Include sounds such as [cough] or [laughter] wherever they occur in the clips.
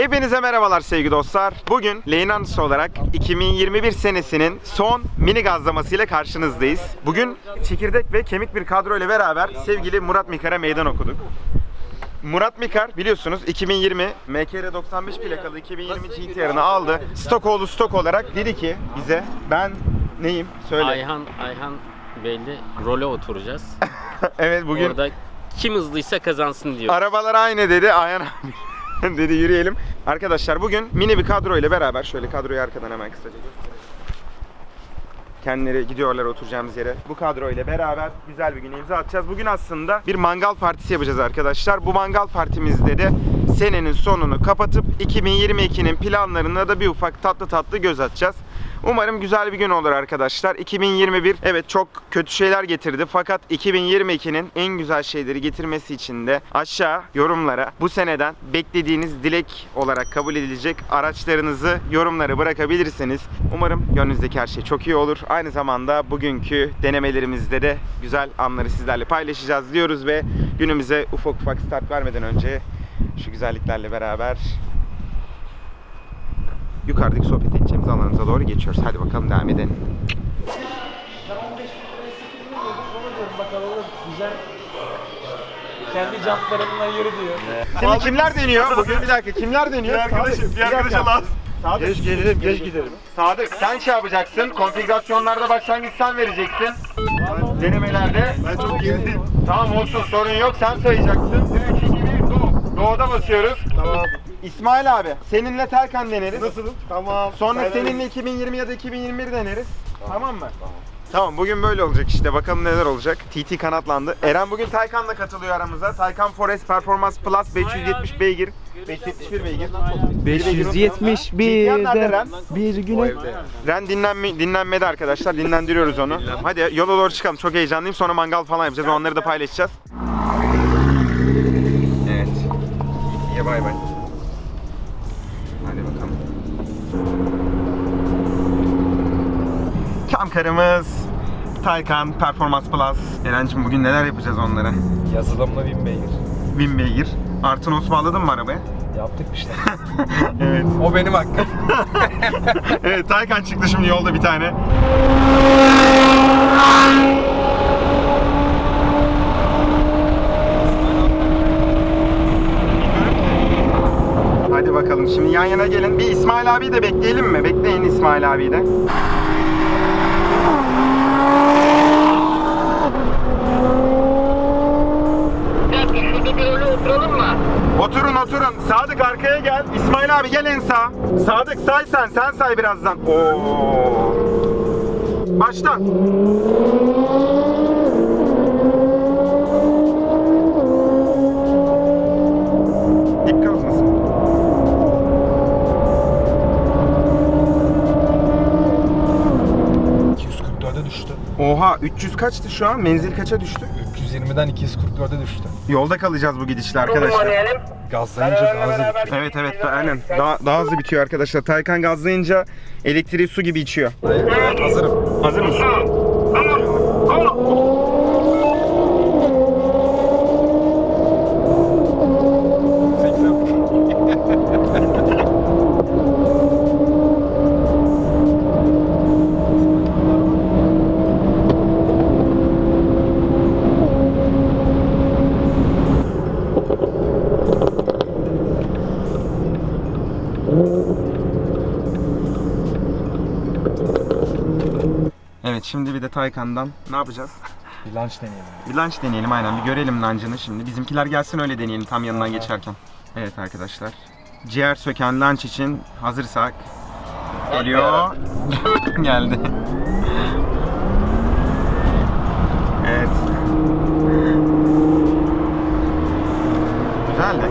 Hepinize merhabalar sevgili dostlar. Bugün Leynanus olarak 2021 senesinin son mini gazlamasıyla karşınızdayız. Bugün çekirdek ve kemik bir kadro ile beraber sevgili Murat Mikar'a meydan okuduk. Murat Mikar biliyorsunuz 2020 MKR 95 plakalı 2020 GTR'ını aldı. Stokoğlu stok olarak dedi ki bize ben neyim söyle. Ayhan Ayhan belli role oturacağız. [laughs] evet bugün Orada kim hızlıysa kazansın diyor. Arabalar aynı dedi Ayhan abi. [laughs] dedi yürüyelim. Arkadaşlar bugün mini bir kadro ile beraber şöyle kadroyu arkadan hemen kısaca göstereyim. Kendileri gidiyorlar oturacağımız yere. Bu kadro ile beraber güzel bir güne imza atacağız. Bugün aslında bir mangal partisi yapacağız arkadaşlar. Bu mangal partimizde de senenin sonunu kapatıp 2022'nin planlarına da bir ufak tatlı tatlı göz atacağız. Umarım güzel bir gün olur arkadaşlar. 2021 evet çok kötü şeyler getirdi fakat 2022'nin en güzel şeyleri getirmesi için de aşağı yorumlara bu seneden beklediğiniz dilek olarak kabul edilecek araçlarınızı yorumlara bırakabilirsiniz. Umarım gönlünüzdeki her şey çok iyi olur. Aynı zamanda bugünkü denemelerimizde de güzel anları sizlerle paylaşacağız diyoruz ve günümüze ufak ufak start vermeden önce şu güzelliklerle beraber yukarıdaki sohbet edeceğimiz alanımıza doğru geçiyoruz. Hadi bakalım devam edelim. Güzel. Kendi jantlarımla yürü diyor. Şimdi kimler deniyor? Bugün bir dakika kimler deniyor? Bir arkadaşım, bir arkadaşa lazım. Sadık. Geç gelirim, geç giderim. Sadık sen şey yapacaksın. Konfigürasyonlarda başlangıç sen vereceksin. Denemelerde. Ben çok gerideyim. Tamam olsun sorun yok sen sayacaksın. 3, 2, 1 doğu. Doğuda basıyoruz. Tamam. İsmail abi seninle Telkan deneriz. Nasılım? Tamam. Sonra Ben- seninle 2020 ya da 2021 deneriz. Tamam, mı? Tamam. bugün böyle olacak işte bakalım neler olacak. TT kanatlandı. Eren bugün Taycan'la katılıyor aramıza. Taycan Forest Performance Plus 570 beygir. 571 beygir. 571 GTR nerede Ren? bir güne Ren dinlenme, dinlenmede arkadaşlar. Dinlendiriyoruz onu. Hadi yola doğru çıkalım. Çok heyecanlıyım. Sonra mangal falan yapacağız. Onları da paylaşacağız. Evet. İyi bay bay. Hadi bakalım. Kamkarımız Taycan Performance Plus. Eren'cim bugün neler yapacağız onlara? Yazılımla bin beygir. 1000 beygir. Artı nos bağladın mı arabaya? Yaptık işte. [laughs] evet. o benim hakkım. [laughs] evet Taycan çıktı şimdi yolda bir tane. Hadi bakalım şimdi yan yana gelin. Bir İsmail abi de bekleyelim mi? Bekleyin İsmail abi de. Oturun oturun. Sadık arkaya gel. İsmail abi gel en sağ. Sadık say sen. Sen say birazdan. Oo. Başla. Oha 300 kaçtı şu an? Menzil kaça düştü? 320'den 244'e düştü. Yolda kalacağız bu gidişle arkadaşlar. Gazlayınca daha hızlı bitiyor. Evet evet aynen. Daha, daha hızlı bitiyor arkadaşlar. Taycan gazlayınca elektriği su gibi içiyor. Evet, hazırım. Hazır mısın? Evet şimdi bir de Taycan'dan ne yapacağız? Bir lunch deneyelim. Bir lunch deneyelim aynen bir görelim lunch'ını şimdi. Bizimkiler gelsin öyle deneyelim tam yanından geçerken. Evet arkadaşlar. Ciğer söken lunch için hazırsak geliyor. [laughs] Geldi. evet. Güzeldi.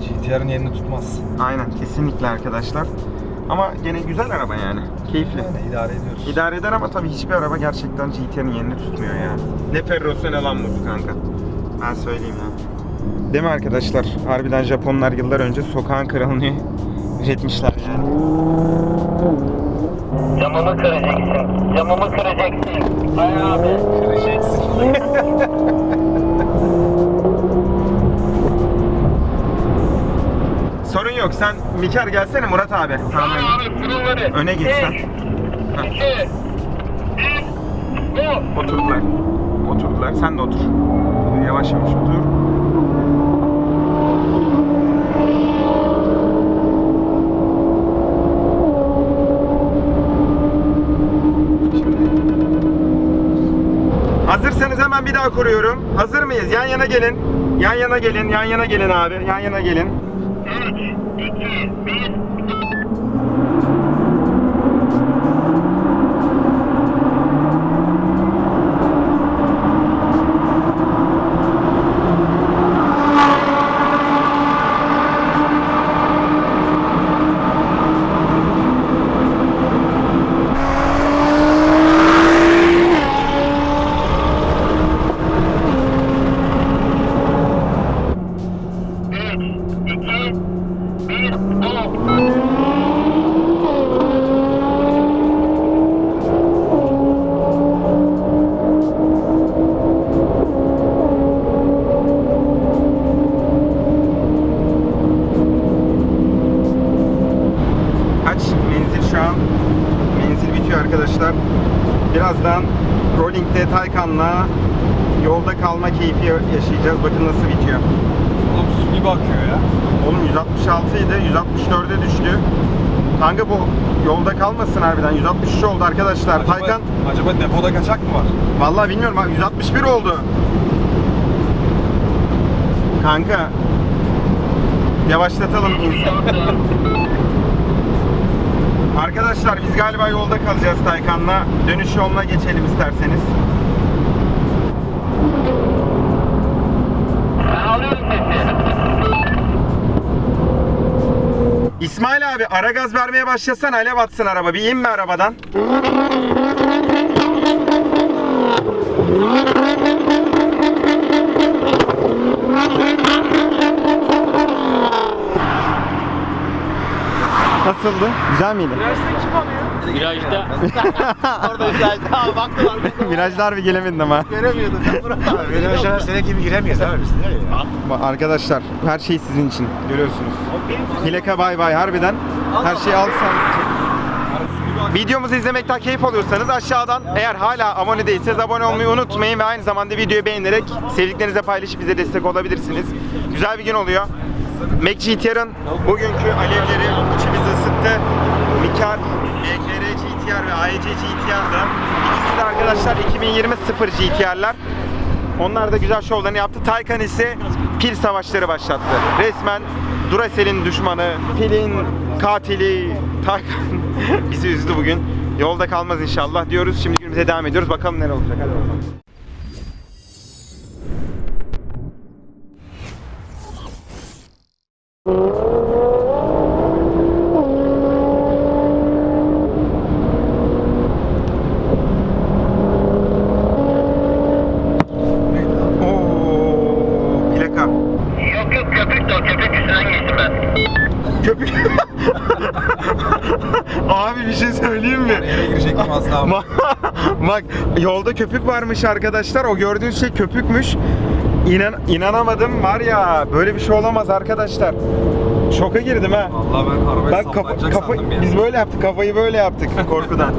GTR'ın yerini tutmaz. Aynen kesinlikle arkadaşlar. Ama gene güzel araba yani. Keyifli. Yani idare ediyoruz. İdare eder ama tabii hiçbir araba gerçekten GT'nin yerini tutmuyor ya. Ne Ferro'su ne Lambo'su kanka. Ben söyleyeyim ya. Değil mi arkadaşlar? Harbiden Japonlar yıllar önce sokağın kralını [laughs] üretmişler yani. Camımı kıracaksın. Camımı kıracaksın. Hay abi. Kıracaksın. [laughs] Sorun yok. Sen Miker gelsene Murat abi. Tamam. Abi buraları. Öne git sen. 2, 1, go. Oturdular. Oturdular. Sen de otur. Yavaş yavaş otur. Hazırsanız hemen bir daha kuruyorum. Hazır mıyız? Yan yana gelin. Yan yana gelin. Yan yana gelin abi. Yan yana gelin. Birazdan Rolling'de Taycan'la yolda kalma keyfi yaşayacağız. Bakın nasıl bitiyor. Oğlum su gibi akıyor ya. Oğlum 166 idi, 164'e düştü. Kanka bu yolda kalmasın harbiden. 163 oldu arkadaşlar. Acaba, Taycan acaba depoda kaçak mı var? vallahi bilmiyorum ha 161 oldu. Kanka yavaşlatalım insan. Arkadaşlar biz galiba yolda kalacağız Taycan'la. Dönüş yoluna geçelim isterseniz. Ben alıyorum sesi. İsmail abi ara gaz vermeye başlasan alev atsın araba. Bir inme arabadan. Nasıldı? Güzel miydi? Virajda [laughs] Orada güzeldi. Abi baktılar. Virajlar bir gelemedim ama. Göremiyordum aşağıdan [laughs] senin gibi giremeyiz abi biz nereye ya? Bak Arkadaşlar her şey sizin için görüyorsunuz. Plaka bay bay harbiden. Her şeyi al sen. Videomuzu izlemekten keyif alıyorsanız aşağıdan eğer hala abone değilseniz abone olmayı unutmayın ve aynı zamanda videoyu beğenerek sevdiklerinize paylaşıp bize destek olabilirsiniz. Güzel bir gün oluyor. Mac GTR'ın bugünkü alevleri içimizi ısıttı. Mikar, MKR GTR ve AEC GTR'da ikisi de arkadaşlar 2020 0 GTR'lar. Onlar da güzel şovlarını yaptı. Taycan ise pil savaşları başlattı. Resmen Duracell'in düşmanı, pilin katili Taycan [laughs] bizi üzdü bugün. Yolda kalmaz inşallah diyoruz. Şimdi günümüze devam ediyoruz. Bakalım ne olacak. Hadi bakalım. Yok yok köpük de o köpük üstünden geçtim ben. Köpük. Abi bir şey söyleyeyim mi? Eve girecektim daha. [laughs] Ma- Bak yolda köpük varmış arkadaşlar. O gördüğünüz şey köpükmüş. İnan inanamadım var ya böyle bir şey olamaz arkadaşlar. Şoka girdim ha. Vallahi ben arabayı Ben kafa, kafa, sandım ya. biz böyle yaptık kafayı böyle yaptık [laughs] korkudan.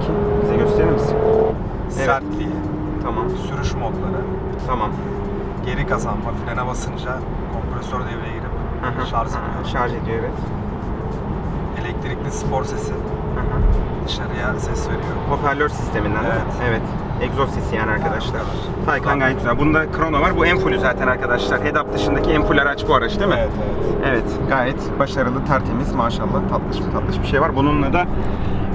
Taycan'daki. Bize gösterir misin? Sertliği, Tamam. sürüş modları, Tamam. geri kazanma, frene basınca kompresör devreye girip Hı hı. şarj ediyor. Şarj ediyor evet. Elektrikli spor sesi. Dışarıya ses veriyor. Hoparlör sisteminden? Evet. Evet. Egzoz sesi yani arkadaşlar. Taycan gayet güzel. Bunda krono var. Bu en fullü zaten arkadaşlar. Head-up dışındaki en full araç bu araç değil mi? Evet, evet. Evet. Gayet başarılı, tertemiz maşallah. Tatlış bir tatlış bir şey var. Bununla da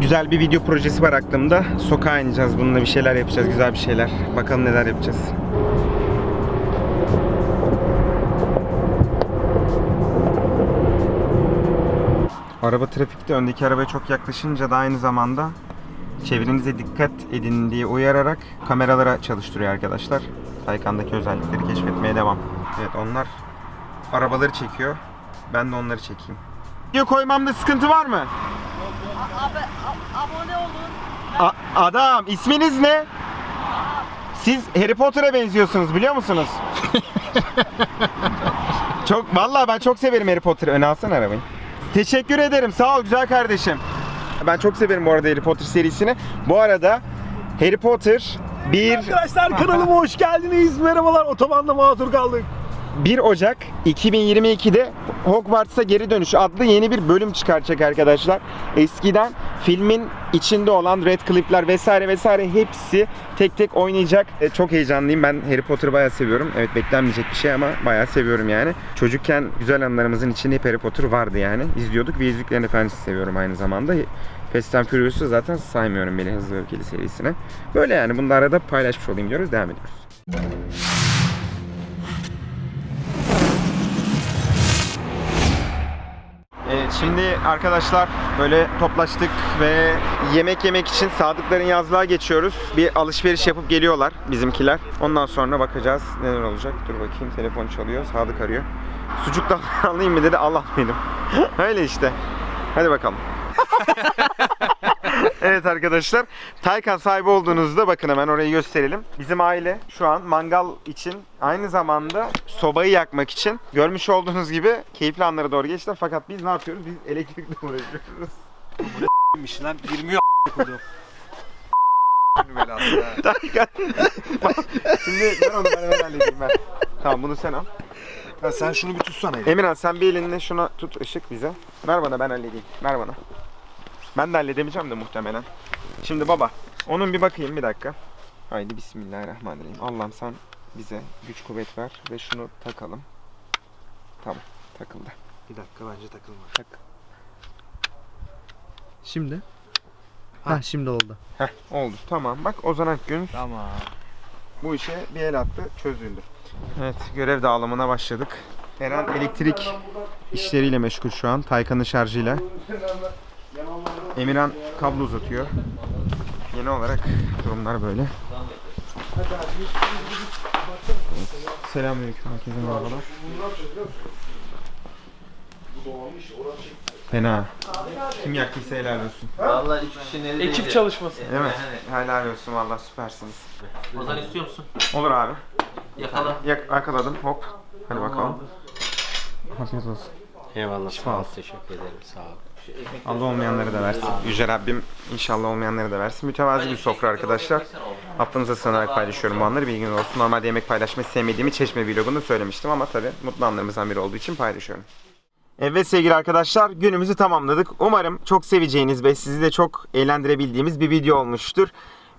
güzel bir video projesi var aklımda. Sokağa ineceğiz. Bununla bir şeyler yapacağız. Güzel bir şeyler. Bakalım neler yapacağız. Araba trafikte öndeki arabaya çok yaklaşınca da aynı zamanda çevrenize dikkat edin diye uyararak kameralara çalıştırıyor arkadaşlar. Taycan'daki özellikleri keşfetmeye devam. Evet onlar arabaları çekiyor. Ben de onları çekeyim. Video koymamda sıkıntı var mı? Abi abone olun. A- adam isminiz ne? Siz Harry Potter'a benziyorsunuz biliyor musunuz? [laughs] çok vallahi ben çok severim Harry Potter'ı. Öne alsana arabayı. Teşekkür ederim. Sağ ol güzel kardeşim. Ben çok severim bu arada Harry Potter serisini. Bu arada Harry Potter 1 Arkadaşlar kanalıma hoş geldiniz. Merhabalar otobanda mağdur kaldık. 1 Ocak 2022'de Hogwarts'a Geri Dönüş adlı yeni bir bölüm çıkaracak arkadaşlar. Eskiden filmin içinde olan Red Clip'ler vesaire vesaire hepsi tek tek oynayacak. E, çok heyecanlıyım. Ben Harry Potter'ı bayağı seviyorum. Evet beklenmeyecek bir şey ama bayağı seviyorum yani. Çocukken güzel anılarımızın içinde hep Harry Potter vardı yani. İzliyorduk ve Yüzüklerin Efendisi seviyorum aynı zamanda. Fast and Furious'u zaten saymıyorum beni Hızlı Öfkeli serisine. Böyle yani bunu da arada paylaşmış olayım diyoruz. Devam ediyoruz. Şimdi arkadaşlar böyle toplaştık ve yemek yemek için Sadıkların yazlığa geçiyoruz. Bir alışveriş yapıp geliyorlar bizimkiler. Ondan sonra bakacağız neler olacak. Dur bakayım telefon çalıyor. Sadık arıyor. Sucuk da [laughs] alayım mı dedi. Allah [laughs] benim. Öyle işte. Hadi bakalım. [laughs] evet arkadaşlar. Taycan sahibi olduğunuzda bakın hemen orayı gösterelim. Bizim aile şu an mangal için aynı zamanda sobayı yakmak için görmüş olduğunuz gibi keyifli anlara doğru geçtiler. Fakat biz ne yapıyoruz? Biz elektrikle uğraşıyoruz. Miş lan girmiyor a**kodum. belası. [laughs] Taycan. Bak, Şimdi ver onu ben hemen halledeyim ben. Tamam bunu sen al. Ha, sen şunu bir tutsana. Emirhan sen bir elinle şuna tut ışık bize. Ver bana ben halledeyim. Ver bana. Ben de halledemeyeceğim de muhtemelen. Şimdi baba onun bir bakayım bir dakika. Haydi bismillahirrahmanirrahim. Allah'ım sen bize güç kuvvet ver ve şunu takalım. Tamam takıldı. Bir dakika bence takılma. Tak. Şimdi? Ha şimdi oldu. Heh oldu tamam bak Ozan Akgün Tamam. bu işe bir el attı çözüldü. Evet görev dağılımına başladık. Eren elektrik işleriyle meşgul şu an. Taycan'ın şarjıyla. Emirhan kablo uzatıyor. Yeni olarak durumlar böyle. Selamünaleyküm herkese merhabalar. Fena. Kim yaktıysa helal olsun. Vallahi üç kişinin eli Ekip değdi. çalışması. Değil mi? Helal olsun vallahi süpersiniz. Ozan istiyor musun? Olur abi. Yakala. Yak arkaladım hop. Hadi bakalım. Afiyet olsun. Eyvallah Şifa sağ ol. olsun. Teşekkür ederim sağ ol. Allah olmayanları da versin. Yüce Rabbim inşallah olmayanları da versin. Mütevazi bir sofra arkadaşlar. Affınıza sığınarak paylaşıyorum bu anları. Bilginiz olsun. Normalde yemek paylaşmayı sevmediğimi Çeşme vlogunda söylemiştim ama tabii mutlu anlarımızdan biri olduğu için paylaşıyorum. Evet sevgili arkadaşlar günümüzü tamamladık. Umarım çok seveceğiniz ve sizi de çok eğlendirebildiğimiz bir video olmuştur.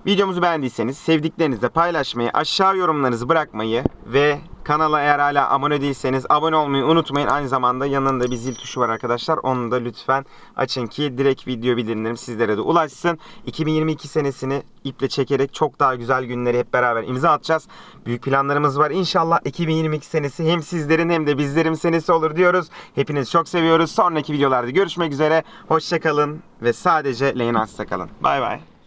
Videomuzu beğendiyseniz sevdiklerinizle paylaşmayı, aşağı yorumlarınızı bırakmayı ve kanala eğer hala abone değilseniz abone olmayı unutmayın. Aynı zamanda yanında bir zil tuşu var arkadaşlar. Onu da lütfen açın ki direkt video bildirimlerim sizlere de ulaşsın. 2022 senesini iple çekerek çok daha güzel günleri hep beraber imza atacağız. Büyük planlarımız var. İnşallah 2022 senesi hem sizlerin hem de bizlerin senesi olur diyoruz. Hepinizi çok seviyoruz. Sonraki videolarda görüşmek üzere. Hoşçakalın ve sadece Lane kalın. Bay bay.